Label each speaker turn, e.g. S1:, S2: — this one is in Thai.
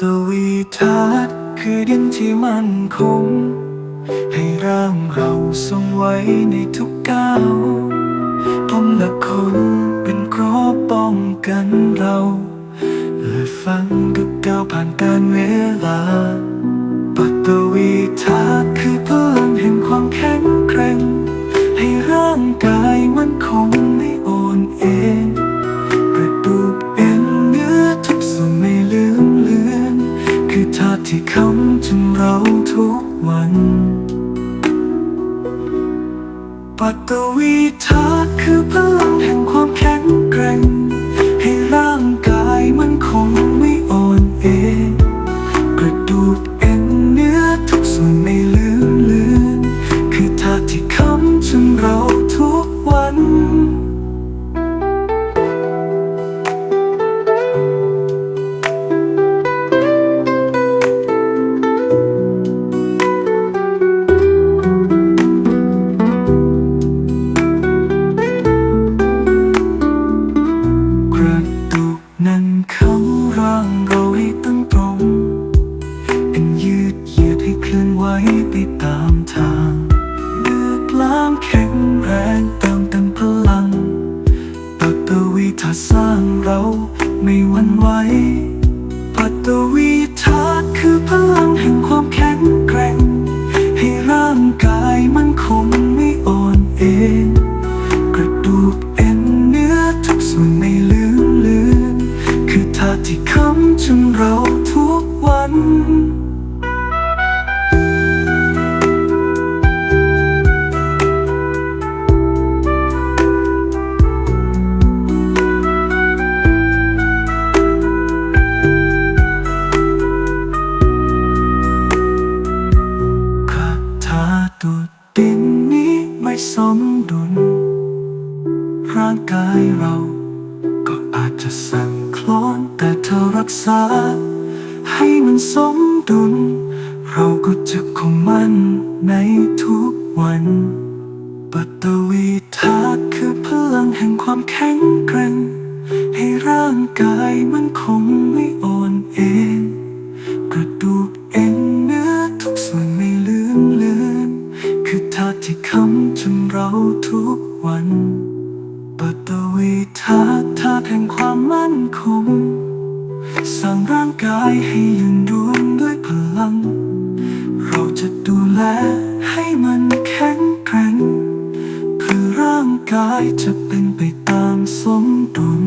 S1: ตวีทัศน์คือดินที่มั่นคง ให้ร่างเราทรงไว้ในทุกก้าวผมและคนเป็นกรอบป้องกันเราและฟังกับก้าวผ่านการเวลา ปัตวีทัศน์คือพลังแห่งความแข็งแกร่ง ให้ร่างกายมันคงไม่อ่อนเอ็น ค้ำจุนเราทุกวัน ปัตวีทัศคือพลัง ไหวปัตวีธาตุคือพลังแห่งความแข็งแกร่ง ให้ร่างกายมันคงไม่อ่อนเอ็นกระดูกเอ็นเนื้อทุกส่วนไม่ลืมเลือน คือธาตุที่ค้ำจุนเราทุกวันางกายเรา ก็อาจจะสั่นคลอนแต่เธอรักษา ให้มันสมดุล เราก็จะคงมั่นในทุกวันปัตตวีทัศน์คือพลังแห่งความแข็งแกร่ง ให้ร่างกายมันคงไม่อ่อนเอ็นกระดูกเอ็นเนื้อทุกส่วนไม่ลืมเลือน คือธาตุที่ค้ำจุนเราทุกวัน ปัตตวีทัศน์ธาแห่งความมั่นคงสร้างร่างกายให้ยืนยวงด้วยพลัง เราจะดูแลให้มันแข็งแกร่งเพื่อร่างกายจะเป็นไปตามสมดุล